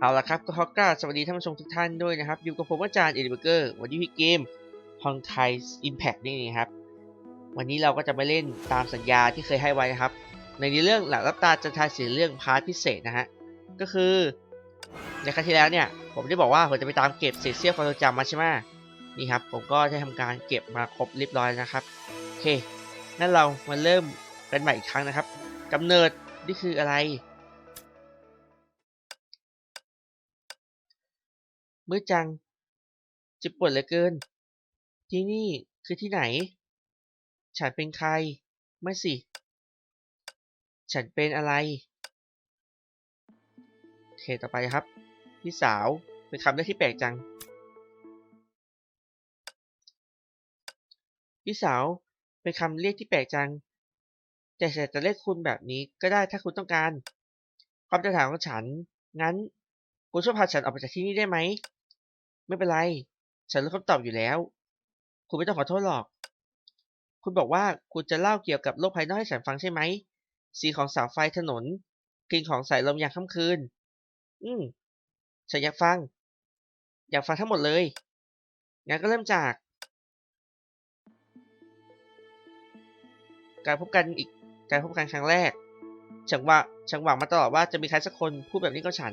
เอาละครับก็ขอกราสวัสดีท่านผู้ชมทุกท่านด้วยนะครับ อยู่กับผมอาจารย์เอริเบเกอร์วันนี้พี่เกมฮองไทอิมแพคนี่เองครับ วันนี้เราก็จะไปเล่นตามสัญญาที่เคยให้ไว้นะครับ ในเรื่องหลังรับตาจะทายสีเรื่องพาร์ทพิเศษนะฮะ ก็คือ ในครั้งที่แล้วเนี่ย ผมได้บอกว่าผมจะไปตามเก็บเศษเสี้ยวความทรงจำมาใช่ไหมนี่ครับ ผมก็ได้ทำการเก็บมาครบเรียบร้อยนะครับโอเคนั่นเรามาเริ่มกันใหม่อีกครั้งนะครับกำเนิดนี่คืออะไร มืดจัง เจ็บปวดเหลือเกิน ที่นี่คือที่ไหน ฉันเป็นใคร ไม่สิ ฉันเป็นอะไรโอเคต่อไปครับ พี่สาวเป็นคำเรียกที่แปลกจัง พี่สาวเป็นคำเรียกที่แปลกจัง แต่ฉันจะเรียกคุณแบบนี้ก็ได้ถ้าคุณต้องการ ความจะถามของฉัน งั้น คุณช่วยพาฉันออกไปจากที่นี่ได้ไหม ไม่เป็นไร ฉันรู้คำตอบอยู่แล้ว คุณไม่ต้องขอโทษหรอก คุณบอกว่าคุณจะเล่าเกี่ยวกับโลกภายนอกให้ฉันฟังใช่ไหม สีของเสาไฟถนน กลิ่นของสายลมยามค่ำคืน อืม ฉันอยากฟัง อยากฟังทั้งหมดเลย งั้นก็เริ่มจาก การพบกันอีก การพบกันครั้งแรก ฉันว่าฉันหวังมาตลอดว่าจะมีใครสักคนพูดแบบนี้กับฉัน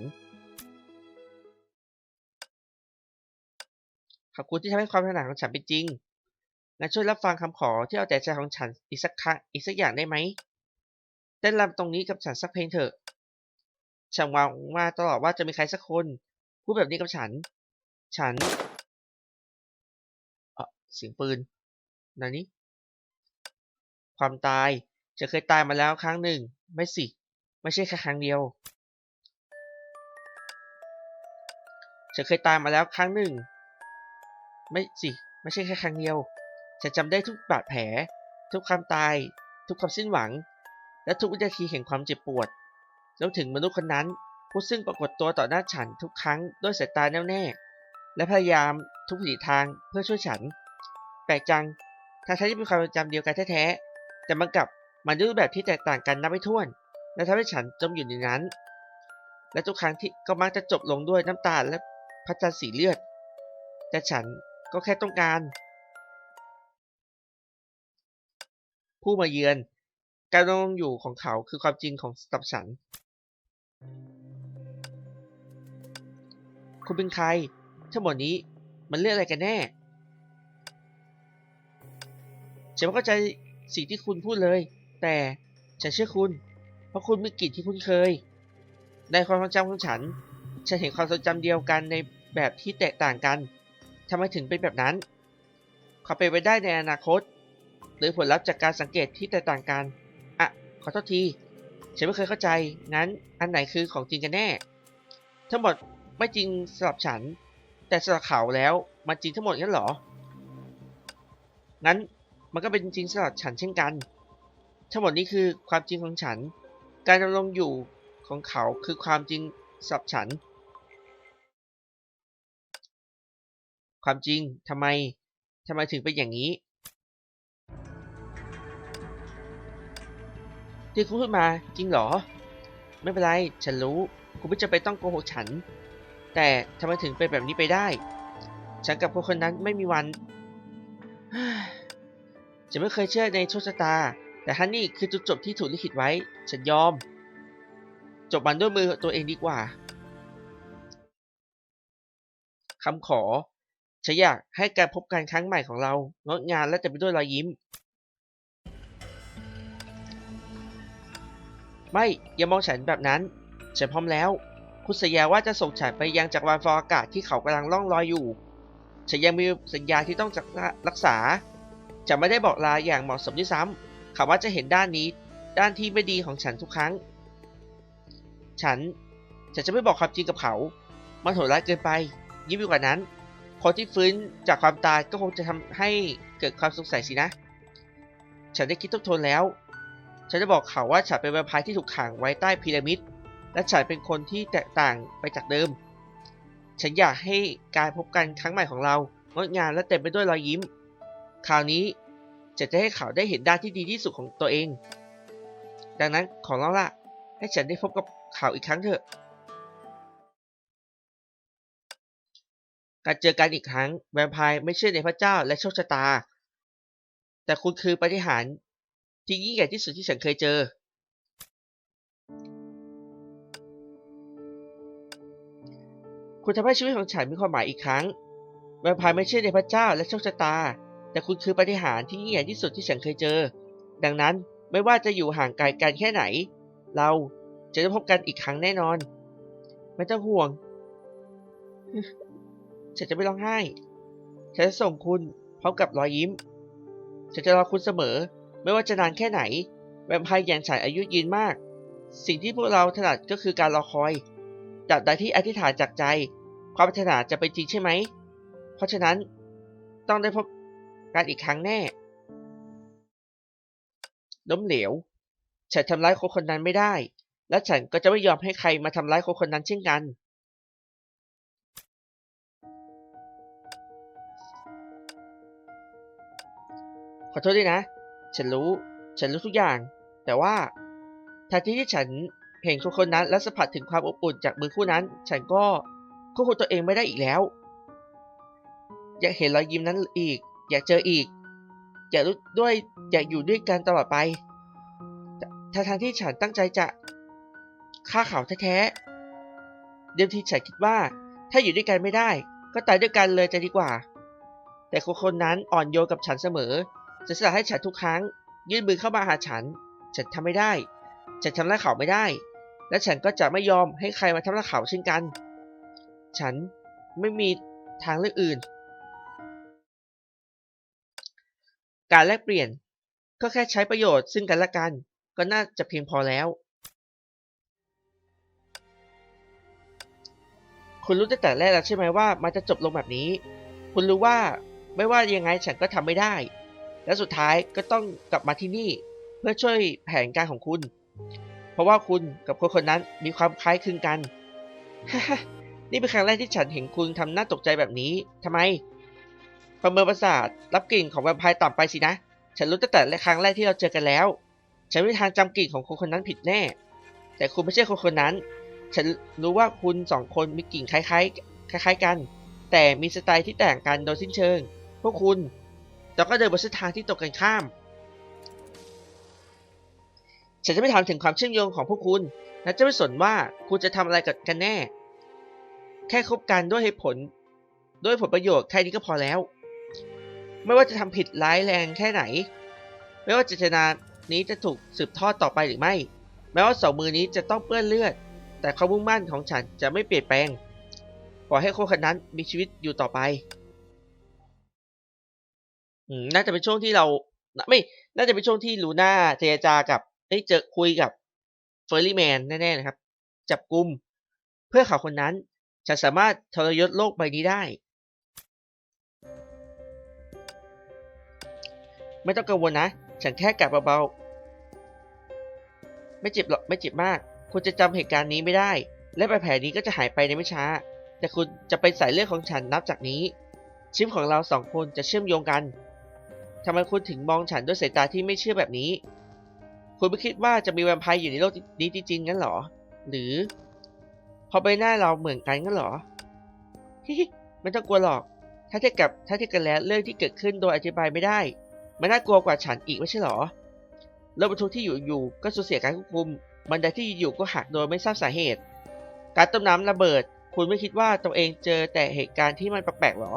ขอบคุณที่ทำให้ความถนัดของฉันเป็นจริงงั้นช่วยรับฟังคำขอที่เอาแต่ใจของฉันอีกสักครั้งอีกสักอย่างได้ไหมเต้นรำตรงนี้กับฉันสักเพลงเถอะ ฉันหวังมาตลอดว่าจะมีใครสักคน พูดแบบนี้กับฉัน ฉันเออเสียงปืนนั่นนี่ความตายจะเคยตายมาแล้วครั้งหนึ่ง ไม่สิ ไม่ใช่แค่ครั้งเดียวฉันเคยตายมาแล้วครั้งหนึ่ง ไม่สิ ไม่ใช่แค่ครั้งเดียว ฉันจำได้ทุกบาดแผล ทุกความตาย ทุกความสิ้นหวัง และทุกวินาทีแห่งความเจ็บปวดรวมถึงมนุษย์คนนั้น ผู้ซึ่งปรากฏตัวต่อหน้าฉันทุกครั้งด้วยสายตาแน่วแน่ และพยายามทุกวิถีทางเพื่อช่วยฉัน แปลกจังทั้งๆที่มีความจำเดียวกันแท้ๆ แต่มันกลับมาด้วยรูปแบบที่แตกต่างกันนับไม่ถ้วน และทำให้ฉันจมอยู่ในนั้น และทุกครั้งที่ก็มักจะจบลงด้วยน้ำตาและพระจันทร์สีเลือด แต่ฉัน ก็แค่ต้องการ ผู้มาเยือน การดำรงอยู่ของเขาคือความจริงของตับฉัน คุณเป็นใคร ทั้งหมดนี้มันเรื่องอะไรกันแน่ ฉันไม่เข้าใจสิ่งที่คุณพูดเลย แต่ฉันเชื่อคุณ เพราะคุณมีกลิ่นที่คุ้นเคย ในความทรงจำของฉัน ฉันเห็นความทรงจำเดียวกันในแบบที่แตกต่างกัน ทำไมถึงเป็นแบบนั้นความเป็นไปได้ในอนาคต หรือผลลัพธ์จากการสังเกตที่แตกต่างกัน อะ ขอโทษที ฉันไม่เคยเข้าใจ งั้นอันไหนคือของจริงกันแน่ ทั้งหมดไม่จริงสำหรับฉัน แต่สำหรับเขาแล้วมันจริงทั้งหมดงั้นเหรอ งั้นมันก็เป็นจริงสำหรับฉันเช่นกัน ทั้งหมดนี้คือความจริงของฉัน การดำรงอยู่ของเขาคือความจริงสำหรับฉัน ความจริงทำไมทำไมถึงเป็นอย่างนี้ ที่คุณพูดมาจริงเหรอ ไม่เป็นไร ฉันรู้ คุณไม่จำเป็นต้องโกหกฉัน แต่ทำไมถึงเป็นแบบนี้ไปได้ ฉันกับคนคนนั้นไม่มีวันฉันไม่เคยเชื่อในโชคชะตา แต่ฮันนี่คือจุดจบที่ถูกลิขิตไว้ ฉันยอม จบมันด้วยมือตัวเองดีกว่าคำขอ ฉันอยากให้การพบกันครั้งใหม่ของเรางดงามและเต็มไปด้วยรอยยิ้ม ไม่อย่ามองฉันแบบนั้น ฉันพร้อมแล้ว คุณสัญญาว่าจะส่งฉันไปยังจักรวาลฟออากาศที่เขากำลังล่องลอยอยู่ ฉันยังมีสัญญาที่ต้องรักษา จะไม่ได้บอกลาอย่างเหมาะสมด้วยซ้ำเขาว่าจะเห็นด้านนี้ ด้านที่ไม่ดีของฉันทุกครั้ง ฉัน ฉันจะไม่บอกความจริงกับเขา มันโหดร้ายเกินไป ยิ่งไปกว่านั้น คนที่ฟื้นจากความตายก็คงจะทำให้เกิดความสงสัยสินะ ฉันได้คิดทบทวนแล้ว ฉันจะบอกเขาว่าฉันเป็นแวมไพร์ที่ถูกขังไว้ใต้พีระมิด และฉันเป็นคนที่แตกต่างไปจากเดิม ฉันอยากให้การพบกันครั้งใหม่ของเรางดงามและเต็มไปด้วยรอยยิ้ม คราวนี้ฉันจะให้เขาได้เห็นด้านที่ดีที่สุดของตัวเอง ดังนั้นขอร้องละให้ฉันได้พบกับเขาอีกครั้งเถอะ การเจอกันอีกครั้งแวมไพร์ไม่เชื่อในพระเจ้าและโชคชะตา แต่คุณคือปฏิหารที่ยิ่งใหญ่ที่สุดที่ฉันเคยเจอ คุณทำให้ชีวิตของฉันมีความหมายอีกครั้งแวมไพร์ไม่เชื่อในพระเจ้าและโชคชะตา แต่คุณคือปฏิหารที่ยิ่งใหญ่ที่สุดที่ฉันเคยเจอ ดังนั้นไม่ว่าจะอยู่ห่างไกลกันแค่ไหน เราจะได้พบกันอีกครั้งแน่นอน ไม่ต้องห่วง ฉันจะไม่ร้องไห้ ฉันจะส่งคุณพร้อมกับรอยยิ้ม ฉันจะรอคุณเสมอ ไม่ว่าจะนานแค่ไหน แวมไพร์อย่างฉันอายุยืนมาก สิ่งที่พวกเราถนัดก็คือการรอคอยจับใดที่อธิษฐานจากใจ ความปรารถนาจะเป็นจริงใช่ไหม เพราะฉะนั้นต้องได้พบกันอีกครั้งแน่ ล้มเหลว ฉันทำร้ายคนคนนั้นไม่ได้ และฉันก็จะไม่ยอมให้ใครมาทำร้ายคนคนนั้นเช่นกัน ขอโทษด้วยนะ ฉันรู้ ฉันรู้ทุกอย่าง แต่ว่าทันทีที่ฉันเห็นคนคนนั้นและสัมผัสถึงความอบอุ่นจากมือคู่นั้น ฉันก็ควบคุมตัวเองไม่ได้อีกแล้ว อยากเห็นรอยยิ้มนั้นอีก อยากเจออีก อยากรู้ด้วยอยากอยู่ด้วยกันตลอดไปทั้งทางที่ฉันตั้งใจจะฆ่าเขาแท้ๆเดิมทีฉันคิดว่า ถ้าอยู่ด้วยกันไม่ได้ ก็ตายด้วยกันเลยจะดีกว่า แต่คนคนนั้นอ่อนโยนกับฉันเสมอ จะสละให้ฉันทุกครั้ง ยื่นมือเข้ามาหาฉัน ฉันทำไม่ได้ ฉันทำร้ายเขาไม่ได้ และฉันก็จะไม่ยอมให้ใครมาทำร้ายเขาเช่นกัน ฉันไม่มีทางเลือกอื่น การแลกเปลี่ยนก็แค่ใช้ประโยชน์ซึ่งกันและกัน ก็น่าจะเพียงพอแล้ว คุณรู้ตั้งแต่แรกแล้วใช่ไหมว่ามันจะจบลงแบบนี้ คุณรู้ว่าไม่ว่ายังไงฉันก็ทำไม่ได้ และสุดท้ายก็ต้องกลับมาที่นี่ เพื่อช่วยแผนการของคุณ เพราะว่าคุณกับคนคนนั้นมีความคล้ายคลึงกัน นี่เป็นครั้งแรกที่ฉันเห็นคุณทำหน้าตกใจแบบนี้ทำไม ประเมินประสาทรับกลิ่นของแวมไพร์ต่ำไปสินะ ฉันรู้ตั้งแต่ครั้งแรกที่เราเจอกันแล้ว ฉันไม่มีทางจำกลิ่นของคนคนนั้นผิดแน่ แต่คุณไม่ใช่คนคนนั้น ฉันรู้ว่าคุณสองคนมีกลิ่นคล้ายๆ คล้าย ๆ กัน แต่มีสไตล์ที่แตกกันโดยสิ้นเชิง พวกคุณ แต่ก็เดินบนเส้นทางที่ตกกันข้าม ฉันจะไม่ถามถึงความเชื่อมโยงของพวกคุณและจะไม่สนว่าคุณจะทำอะไรกับกันแน่ แค่คบกันด้วยเหตุผล ด้วยผลประโยชน์แค่นี้ก็พอแล้ว ไม่ว่าจะทำผิดร้ายแรงแค่ไหน ไม่ว่าเจตนานี้จะถูกสืบทอดต่อไปหรือไม่ แม้ว่าสองมือนี้จะต้องเปื้อนเลือด แต่ความมุ่งมั่นของฉันจะไม่เปลี่ยนแปลงปล่อยให้คนคนนั้นมีชีวิตอยู่ต่อไป น่าจะเป็นช่วงที่เราไม่ น่าจะเป็นช่วงที่ลูน่าเจรจากับเอ้เจอคุยกับเฟอร์รี่แมนแน่ๆนะครับ จับกลุ่มเพื่อเขาคนนั้นจะสามารถทรยศโลกใบนี้ได้ ไม่ต้องกังวลนะ ฉันแค่กัดเบาๆ ไม่เจ็บหรอกไม่เจ็บมาก คุณจะจำเหตุการณ์นี้ไม่ได้ และแผลนี้ก็จะหายไปในไม่ช้า แต่คุณจะเป็นสายเลือดของฉันนับจากนี้ชีวิตของเราสองคนจะเชื่อมโยงกัน ทำไมคุณถึงมองฉันด้วยสายตาที่ไม่เชื่อแบบนี้ คุณไม่คิดว่าจะมีแวมไพร์อยู่ในโลกนี้จริงๆงั้นหรอ หรือพอใบหน้าเราเหมือนกันงั้นหรอฮิฮิไม่ต้องกลัวหรอก ถ้าเทียบกับถ้าเทียบกันแล้วเรื่องที่เกิดขึ้นโดยอธิบายไม่ได้ มันน่ากลัวกว่าฉันอีกไม่ใช่หรอรถบรรทุกที่อยู่อยู่ก็สูญเสียการควบคุม บันไดที่อยู่ก็หักโดยไม่ทราบสาเหตุ การต้มน้ำระเบิด คุณไม่คิดว่าตัวเองเจอแต่เหตุการณ์ที่มันแปลกๆหรอ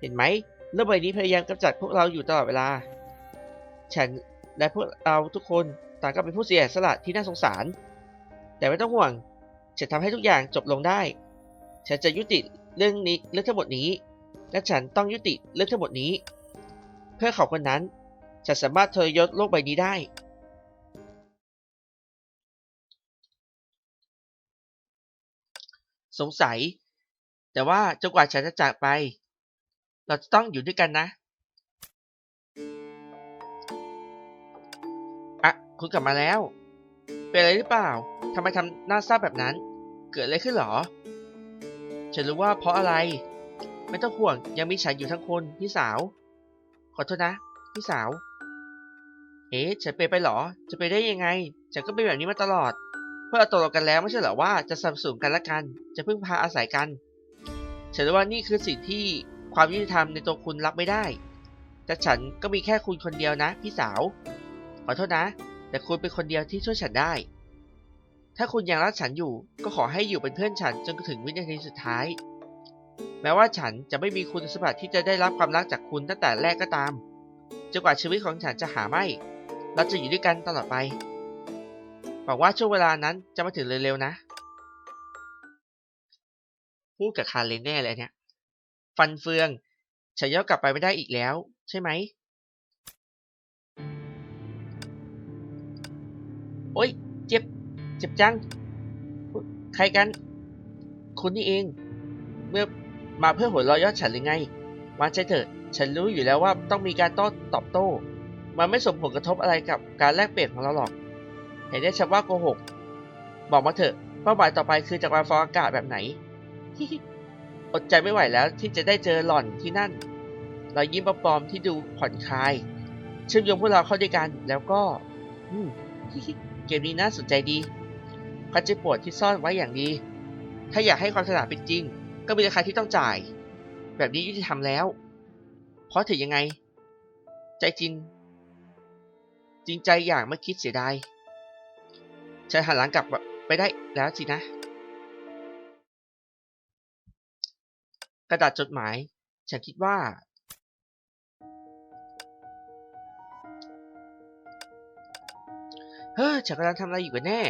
เห็นไหม โลกใบนี้พยายามกำจัดพวกเราอยู่ตลอดเวลา ฉันและพวกเราทุกคนต่างก็เป็นผู้เสียสละที่น่าสงสาร แต่ไม่ต้องห่วง ฉันทำให้ทุกอย่างจบลงได้ ฉันจะยุติเรื่องนี้เรื่องทั้งหมดนี้ และฉันต้องยุติเรื่องทั้งหมดนี้ เพื่อเขาคนนั้นจะสามารถทรยศโลกใบนี้ได้สงสัย แต่ว่าจนกว่าฉันจะจากไป เราจะต้องอยู่ด้วยกันนะอะคุณกลับมาแล้ว เป็นอะไรหรือเปล่าทำไมทำหน้าเศร้าแบบนั้น เกิดอะไรขึ้นหรอ ฉันรู้ว่าเพราะอะไร ไม่ต้องห่วงยังมีฉันอยู่ทั้งคนพี่สาว ขอโทษนะ พี่สาว เอ๊ะฉันเป็นไปหรอ จะไปได้ยังไง ฉันก็เป็นแบบนี้มาตลอดเพื่อตกลงกันแล้วไม่ใช่เหรอว่าจะสับสนกันละกัน จะพึ่งพาอาศัยกันฉฉันรู้ว่านี่คือสิ่งที่ ความยุติธรรมในตัวคุณรับไม่ได้ แต่ฉันก็มีแค่คุณคนเดียวนะ พี่สาว ขอโทษนะ แต่คุณเป็นคนเดียวที่ช่วยฉันได้ ถ้าคุณยังรักฉันอยู่ ก็ขอให้อยู่เป็นเพื่อนฉันจนถึงวินาทีสุดท้าย แม้ว่าฉันจะไม่มีคุณสมบัติที่จะได้รับความรักจากคุณตั้งแต่แรกก็ตามจนกว่าชีวิตของฉันจะหาไม่ เราจะอยู่ด้วยกันตลอดไป หวังว่าช่วงเวลานั้นจะมาถึงเร็วๆนะ พูดกับคาเลนแน่เลยเนี่ย ฟันเฟืองฉันย้อนกลับไปไม่ได้อีกแล้ว ใช่ไหม โอ๊ย เจ็บ เจ็บจัง ใครกัน คุณนี่เอง เมื่อมาเพื่อหัวเราะยอดฉันหรือไงวางใจเถอะ ฉันรู้อยู่แล้วว่าต้องมีการโต้ตอบโต้ มันไม่สมผลกระทบอะไรกับการแลกเปลี่ยนของเราหรอก เห็นได้ชัดว่าโกหก บอกมาเถอะ เป้าหมายต่อไปคือจักรวาลฟองอากาศแบบไหน อดใจไม่ไหวแล้วที่จะได้เจอหล่อนที่นั่นรายิ้มปลอมๆที่ดูผ่อนคลาย เชื่อมโยงพวกเราเข้าด้วยกัน แล้วก็เกมนี้น่าสนใจดีเขาจะปวดที่ซ่อนไว้อย่างดี ถ้าอยากให้ความฉลาเป็นจริง ก็มีราคาที่ต้องจ่าย แบบนี้ยุติธรรมแล้ว เพราะถือยังไง ใจจริง จริงใจอย่างไม่คิดเสียดายฉันหันหลังกลับไปได้แล้วสินะ กระดาษจดหมาย ฉันคิดว่า เฮ้อฉันกำลังทำอะไรอยู่กันแน่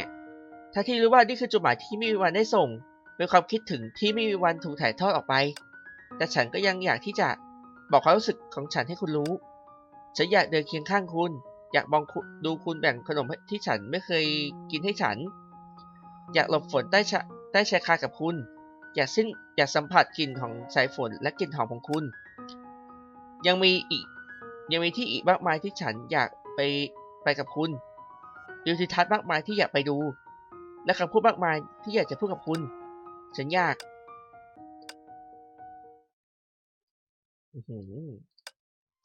ถ้าที่รู้ว่านี่คือจดหมายที่ไม่มีวันได้ส่ง เป็นความคิดถึงที่ไม่มีวันถูกถ่ายทอดออกไป แต่ฉันก็ยังอยากที่จะบอกความรู้สึกของฉันให้คุณรู้ ฉันอยากเดินเคียงข้างคุณ อยากมองดูคุณแบ่งขนมที่ฉันไม่เคยกินให้ฉัน อยากหลบฝนใต้ใต้ชายคากับคุณ อยากสิ้นอยาสัมผัสกลิ่นของสายฝนและกลิ่นหอมของคุณ ยังมีอีกยังมีที่อีกมากมายที่ฉันอยากไปไปกับคุณดิวทิทัศน์มากมายที่อยากไปดู และคำพูดมากมายที่อยากจะพูดกับคุณ ฉันอยาก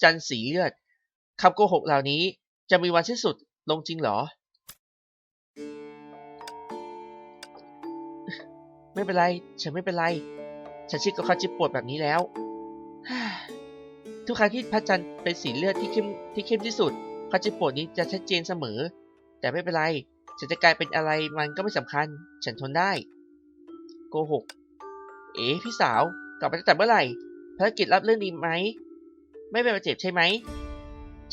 จันสีเลือดคำโกหกเหล่านี้จะมีวันสิ้นสุดลงจริงเหรอ ไม่เป็นไร ฉันไม่เป็นไร ฉันชิดกับเขาจิบปวดแบบนี้แล้ว ทุกครั้งที่พระจันทร์เป็นสีเลือดที่เข้มที่เข้มที่สุดเขาจิบปวดนี้จะชัดเจนเสมอ แต่ไม่เป็นไร ฉันจะกลายเป็นอะไรมันก็ไม่สำคัญ ฉันทนได้ โกหก เอ๋พี่สาว กลับมาตั้งแต่เมื่อไหร่ภารกิจรับเรื่องดีไหม ไม่เป็นบาดเจ็บใช่ไหม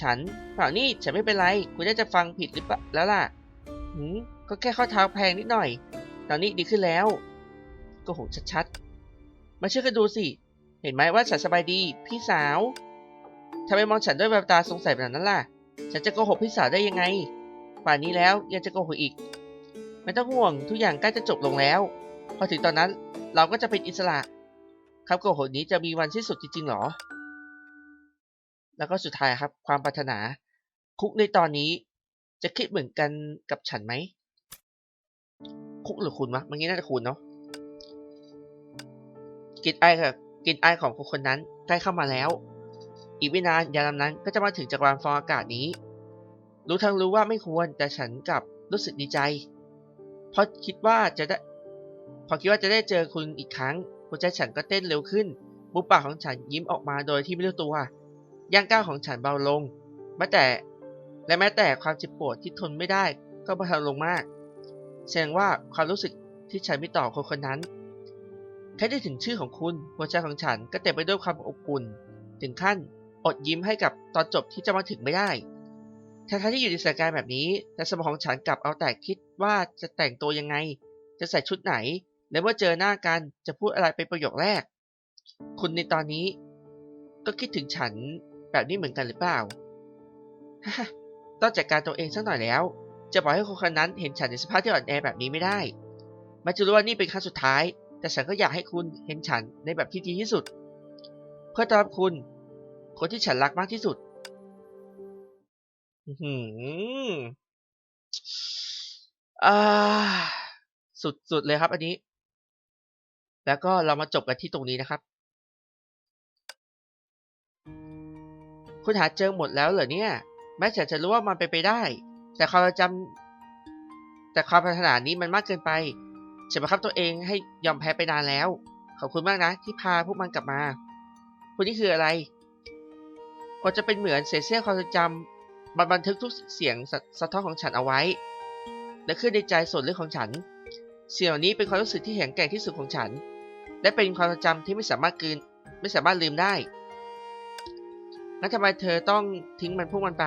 ฉันเปล่านี่ฉันไม่เป็นไร คุณน่าจะฟังผิดหรือเปล่าแล้วล่ะหืมก็แค่ข้อเท้าแพงนิดหน่อย ตอนนี้ดีขึ้นแล้ว ก็หกชัดๆ มาเชื่อกันดูสิ เห็นไหมว่าฉันสบายดี พี่สาวทำไมมองฉันด้วยแววตาสงสัยแบบนั้นล่ะ ฉันจะโกหกพี่สาวได้ยังไง ป่านนี้แล้วยังจะโกหกอีก ไม่ต้องห่วงทุกอย่างใกล้จะจบลงแล้ว พอถึงตอนนั้นเราก็จะเป็นอิสระคำโกหกนี้จะมีวันสิ้นสุดจริงๆหรอ แล้วก็สุดท้ายครับความปรารถนา คุกในตอนนี้จะคิดเหมือนกันกับฉันไหม คุกหรือคุณวะเมื่อกี้น่าจะคุณเนาะ กลิ่นไอกับกลิ่นไอของคนคนนั้นใกล้เข้ามาแล้ว อีกไม่นานยานลำนั้นก็จะมาถึงจักรวาลฟองอากาศนี้ รู้ทั้งรู้ว่าไม่ควรแต่ฉันกลับรู้สึกดีใจ เพราะคิดว่าจะได้พอคิดว่าจะได้เจอคุณอีกครั้งหัวใจฉันก็เต้นเร็วขึ้นมุมปากของฉันยิ้มออกมาโดยที่ไม่รู้ตัวย่างก้าวของฉันเบาลงแม้แต่ และแม้แต่ความเจ็บปวดที่ทนไม่ได้ก็เบาลงมาก แสดงว่าความรู้สึกที่ฉันมีต่อคนคนนั้น แค่ได้ถึงชื่อของคุณหัวใจของฉันก็เต็มไปด้วยความอบอุ่น ถึงขั้นอดยิ้มให้กับตอนจบที่จะมาถึงไม่ได้ทั้งที่อยู่ในสถานการณ์แบบนี้ แต่สมองของฉันกลับเอาแต่คิดว่าจะแต่งตัวยังไง จะใส่ชุดไหน และเมื่อเจอหน้ากันจะพูดอะไรเป็นประโยคแรก คุณในตอนนี้ ก็คิดถึงฉันแบบนี้เหมือนกันหรือเปล่าต้องจัดการตัวเองสักหน่อยแล้ว จะบอกให้คนคนนั้นเห็นฉันในสภาพที่อ่อนแอแบบนี้ไม่ได้ม้จะรู้ว่านี่เป็นครั้งสุดท้าย แต่ฉันก็อยากให้คุณเห็นฉันในแบบที่ดีที่สุด เพื่อต้อนรับคุณ คนที่ฉันรักมากที่สุดหืมอ่าสุดๆเลยครับ อันนี้ แล้วก็เรามาจบกันที่ตรงนี้นะครับ คุณหาเจอหมดแล้วเหรอเนี่ย แม้ฉันจะรู้ว่ามันไปไปได้ แต่ความจำแต่ความปรารถนานี้มันมากเกินไป ฉันบังคับตัวเองให้ยอมแพ้ไปนานแล้ว ขอบคุณมากนะ ที่พาพวกมันกลับมาคนนี้คืออะไรก็จะเป็นเหมือนเศษเสี้ยวความทรงจำมันบันทึกทุกเสียงสะสะท้อนของฉันเอาไว้ และขึ้นในใจส่วนลึกของฉัน เสียงเหล่านี้เป็นความรู้สึกที่แข็งแกร่งที่สุดของฉัน และเป็นความทรงจำที่ไม่สามารถกลืน ไม่สามารถลืมได้งั้นทำไมเธอต้องทิ้งมันพวกมันไป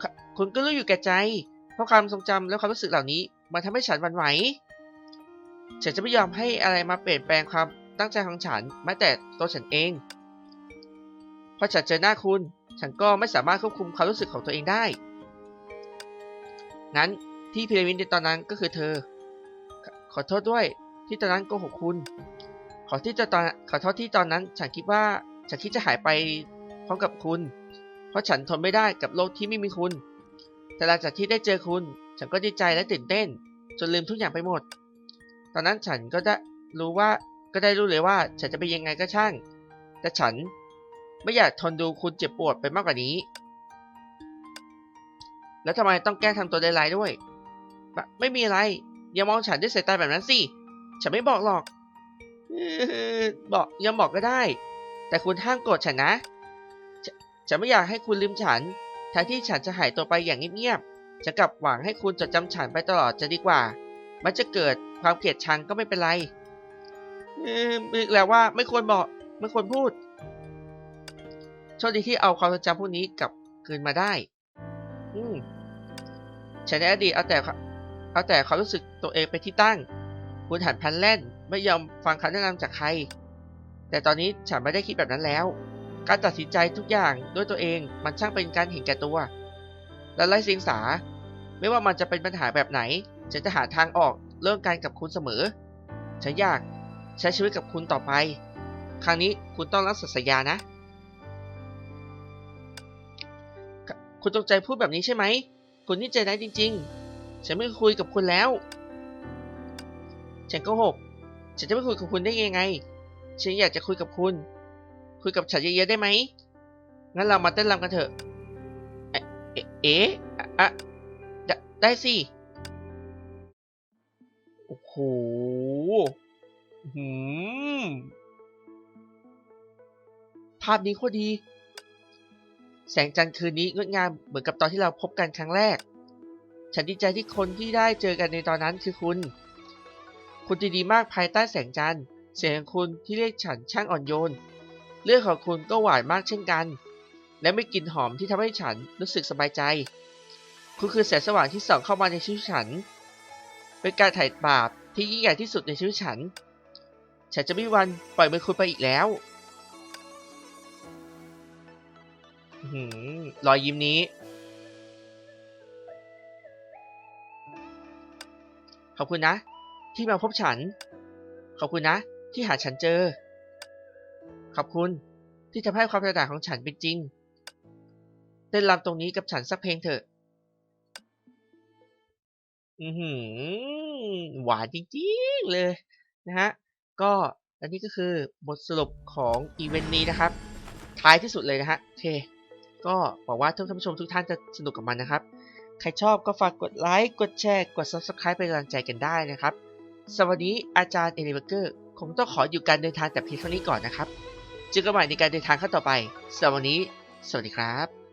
คคุณก็รู้อยู่แก่ใจ เพราะความทรงจำและความรู้สึกเหล่านี้ มันทำให้ฉันหวั่นไหว ฉันจะไม่ยอมให้อะไรมาเปลี่ยนแปลงความตั้งใจของฉันแม้แต่ตัวฉันเอง พอฉันเจอหน้าคุณ ฉันก็ไม่สามารถควบคุมความรู้สึกของตัวเองได้ งั้นที่พีระมิดในตอนนั้นก็คือเธอ ขอโทษด้วยที่ตอนนั้นโกหกคุณ ขอที่จะตอนขอโทษที่ตอนนั้น ฉันคิดว่าฉันคิดจะหายไปพร้อมกับคุณ เพราะฉันทนไม่ได้กับโลกที่ไม่มีคุณ แต่หลังจากที่ได้เจอคุณ ฉันก็ดีใจและตื่นเต้น จนลืมทุกอย่างไปหมด ตอนนั้นฉันก็ได้รู้ว่าก็ได้รู้เลยว่า ฉันจะเป็นยังไงก็ช่าง แต่ฉันไม่อยากทนดูคุณเจ็บปวดไปมากกว่านี้ แล้วทำไมต้องแกล้งทำตัวได้ร้ายด้วย ไม่มีอะไร อย่ามองฉันด้วยสายตาแบบนั้นสิ ฉันไม่บอกหรอก บอกยังบอกก็ได้ แต่คุณห้ามโกรธฉันนะฉฉันไม่อยากให้คุณลืมฉันแทนที่ฉันจะหายตัวไปอย่างเงียบๆฉันกลับหวังให้คุณจดจำฉันไปตลอดจะดีกว่า มันจะเกิดความเกลียดชังก็ไม่เป็นไรเออนึกแล้วว่าไม่ควรบอกไม่ควรพูด โชคดีที่เอาความทรงจำพวกนี้กลับคืนมาได้ อืมฉันในอดีตเอาแต่เอาแต่ความรู้สึกตัวเองไปที่ตั้ง คุณหันพันแล่น ไม่ยอมฟังคำแนะนำจากใคร แต่ตอนนี้ฉันไม่ได้คิดแบบนั้นแล้ว การตัดสินใจทุกอย่างด้วยตัวเองมันช่างเป็นการเห็นแก่ตัว และไร้สียงสา ไม่ว่ามันจะเป็นปัญหาแบบไหน ฉันจะหาทางออกเรื่องการกับคุณเสมอ ฉันอยากใช้ชีวิตกับคุณต่อไป ครั้งนี้คุณต้องรักษาสัญญานะ คุณตรงใจพูดแบบนี้ใช่ไหม คุณนี่ใจร้ายจริง ๆ ฉันไม่คุยกับคุณแล้ว ฉันโก็หก ฉันจะไม่คุยกับคุณได้ยังไง ฉันอยากจะคุยกับคุณ คุยกับฉันเยอะๆได้ไหม งั้นเรามาเต้นรำกันเถอะ เอ๊ะอ๊ะได้สิ อ้โหหืมภาพนี้โคตรดี แสงจันทร์คืนนี้งดงามเหมือนกับตอนที่เราพบกันครั้งแรก ฉันดีใจที่คนที่ได้เจอกันในตอนนั้นคือคุณ คุณดีๆมากภายใต้แสงจันทร์ เสียงของคุณที่เรียกฉันช่างอ่อนโยน เรื่องของคุณก็หวานมากเช่นกัน และไม่กลิ่นหอมที่ทำให้ฉันรู้สึกสบายใจ คุณคือแสงสว่างที่ส่องเข้ามาในชีวิตฉัน เป็นการไถ่บาปที่ยิ่งใหญ่ที่สุดในชีวิตฉัน ฉันจะไม่วันปล่อยมือคุณไปอีกแล้วหือรอยยิ้มนี้ ขอบคุณนะ ที่มาพบฉัน ขอบคุณนะ ที่หาฉันเจอ ขอบคุณที่ทำให้ความกระดาของฉันเป็นจริงเต้นรำตรงนี้กับฉันสักเพลงเถอะ อือหือหวานจริงๆเลยนะฮะ ก็อันนี้ก็คือบทสรุปของอีเวนต์นี้นะครับ ท้ายที่สุดเลยนะฮะ โอเค ก็หวังว่าท่านผู้ชมทุกท่านจะสนุกกับมันนะครับ ใครชอบก็ฝากกดไลค์ กดแชร์ กด Subscribe เป็นกำลังใจกันได้นะครับ สวัสดีอาจารย์เอลิเบอร์เกอร์คงต้องขออยู่การเดินทางแต่เพียงเท่านี้ก่อนนะครับ เจอกันใหม่ในการเดินทางขั้นต่อไปสำหรับวันนี้ สวัสดีครับ